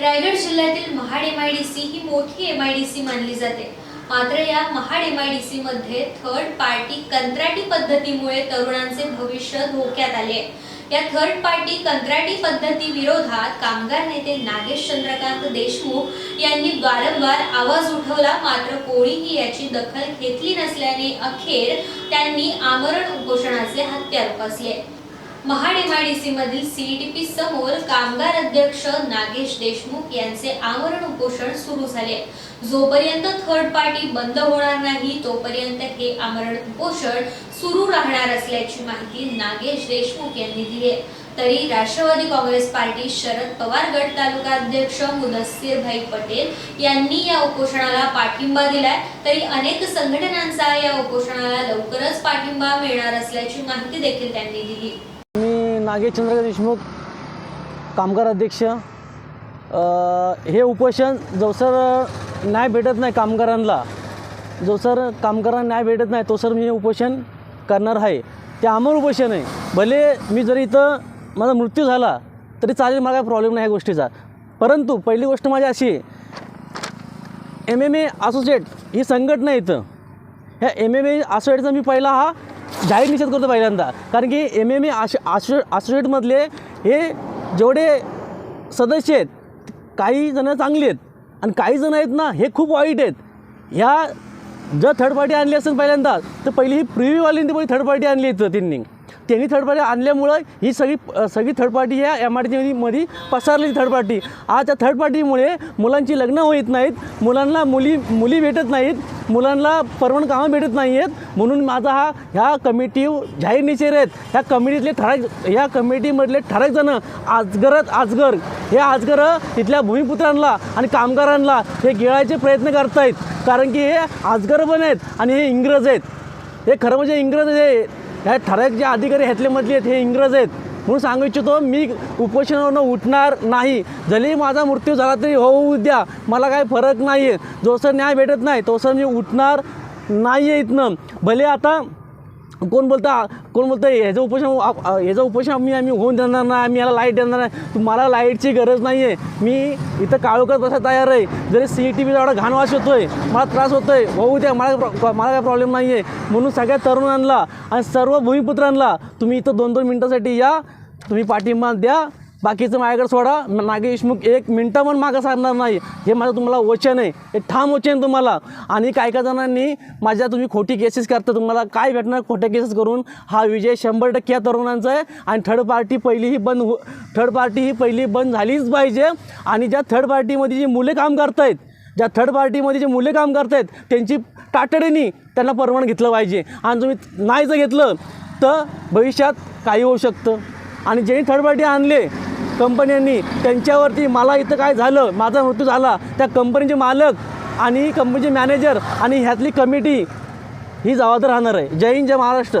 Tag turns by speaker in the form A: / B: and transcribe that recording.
A: रायगड जिल्ह्यातील Mahad M I D C ही मोठी M I D C मानली जाते. मात्र या महाड एम आय डी मध्ये थर्ड पार्टी कंत्राटी पद्धतीमुळे तरुणांचे भविष्य धोक्यात आले आहे. या थर्ड पार्टी कंत्राटी पद्धती विरोधात कामगार नेते नागेश चंद्रकांत देशमुख यांनी वारंवार आवाज उठवला. मात्र कोणीही याची दखल घेतली नसल्याने अखेर त्यांनी आमरण उपोषणाचे हत्यार उपसले. महाड मधील सीईटीपी समोर कामगार अध्यक्ष नागेश देशमुख यांचे आमरण उपोषण सुरू झाले. जोपर्यंत थर्ड पार्टी बंद होणार नाही तोपर्यंत हे आमरण उपोषण सुरू राहणार असल्याची माहिती नागेश देशमुख यांनी दिली. आहे. तरी राष्ट्रवादी काँग्रेस पार्टी शरद पवार गट तालुका अध्यक्ष मुदस्सीर भाई पटेल यांनी या उपोषणाला पाठिंबा दिलाय. तरी अनेक संघटनांचा या उपोषणाला लवकरच पाठिंबा मिळणार असल्याची माहिती देखील त्यांनी दिली.
B: नागेश चंद्रकांत देशमुख कामगार अध्यक्ष हे उपोषण जवसर न्याय भेटत नाही कामगारांना. सर कामगारांना न्याय भेटत नाही तोसर मी हे उपोषण करणार आहे. ते अमर उपोषण आहे. भले मी जरी इथं माझा मृत्यू झाला तरी चालेल मला काय प्रॉब्लेम नाही या गोष्टीचा. परंतु पहिली गोष्ट माझी अशी आहे एम एम ए असोसिएट ही संघटना इथं. ह्या एम एम ए असोसिएटचा मी पहिला हा जाहीर निषेध करतो पहिल्यांदा. कारण की एम एम ए असो असोसिएटमधले हे जेवढे सदस्य आहेत काही जणं चांगली आहेत आणि काही जणं आहेत ना हे खूप वाईट आहेत. ह्या जर थर्ड पार्टी आणली असेल पहिल्यांदा तर पहिली ही प्रिव्ह्यूवाल्यांनी पहिली थर्ड पार्टी आणली इथं त्यांनी. त्यांनी थर्ड पार्टी आणल्यामुळं ही सगळी सगळी थर्ड पार्टी ह्या एम आर टी मध्ये पसरली थर्ड पार्टी आज त्या थर्ड पार्टीमुळे मुलांची लग्न होत नाहीत मुलांना मुली मुली भेटत नाहीत मुलांना परवण कामं भेटत नाही आहेत म्हणून माझा हा ह्या कमिटी जाहीर निषेध आहेत. ह्या कमिटीतले ठराक ह्या कमिटीमधले ठराक जण आजगरत आजगर हे आजगर इथल्या भूमिपुत्रांना आणि कामगारांना हे गिळायचे प्रयत्न करतायत. कारण की हे आजगर पण आहेत आणि हे इंग्रज आहेत. हे खरं म्हणजे इंग्रज हे ह्या ठराविक जे अधिकारी ह्यातलेमधले आहेत हे इंग्रज आहेत. म्हणून सांगू इच्छितो मी उपोषणावरनं उठणार नाही. जरी माझा मृत्यू झाला तरी होऊ द्या मला काही फरक नाही आहे जोसर न्याय भेटत नाही तोसर मी उठणार नाही आहे इथनं. भले आता कोण बोलता कोण बोलतं ह्याचं उपोषण आप- ह्याचं उपोषण आम्ही आम्ही होऊन देणार नाही आम्ही याला लाइट देणार नाही. तुम्हाला लाईटची गरज नाही आहे मी इथं काळोखात बसा तयार आहे. जरी सी टी व्हीचा एवढा घाणवास आहे मला त्रास होतो आहे होऊ द्या मला प्रॉ- मला काय प्रॉब्लेम नाही आहे म्हणून सगळ्या तरुणांना आणि सर्व भूमिपुत्रांना तुम्ही इथं दोन दोन मिनटासाठी या. तुम्ही पाठिंबा द्या. बाकीचं माझ्याकडे सोडा. नागेशमुख नागे देशमुख एक मिनटं पण मागं सारणार नाही. हे माझं तुम्हाला वचन आहे. हे ठाम वचन तुम्हाला. आणि काही काही जणांनी माझ्या तुम्ही खोटी केसेस करता तुम्हाला काय भेटणार खोट्या केसेस करून? हा विजय शंभर टक्के या तरुणांचा आहे. आणि थर्ड पार्टी पहिली ही बंद हो थर्ड पार्टी ही पहिली बंद झालीच पाहिजे. आणि ज्या थर्ड पार्टीमध्ये जी मुले काम करतायत ज्या थर्ड पार्टीमध्ये जे मुले काम करतायत त्यांची तातडीने त्यांना परवान घेतलं पाहिजे. आणि तुम्ही नाही जर घेतलं तर भविष्यात काही होऊ शकतं. आणि ज्यांनी थर्ड पार्टी आणले कंपन्यांनी त्यांच्यावरती मला इथं काय झालं माझा मृत्यू झाला त्या कंपनीचे मालक आणि कंपनीचे मॅनेजर आणि ह्यातली कमिटी ही जबाबदार राहणार आहे. जय हिंद जय महाराष्ट्र.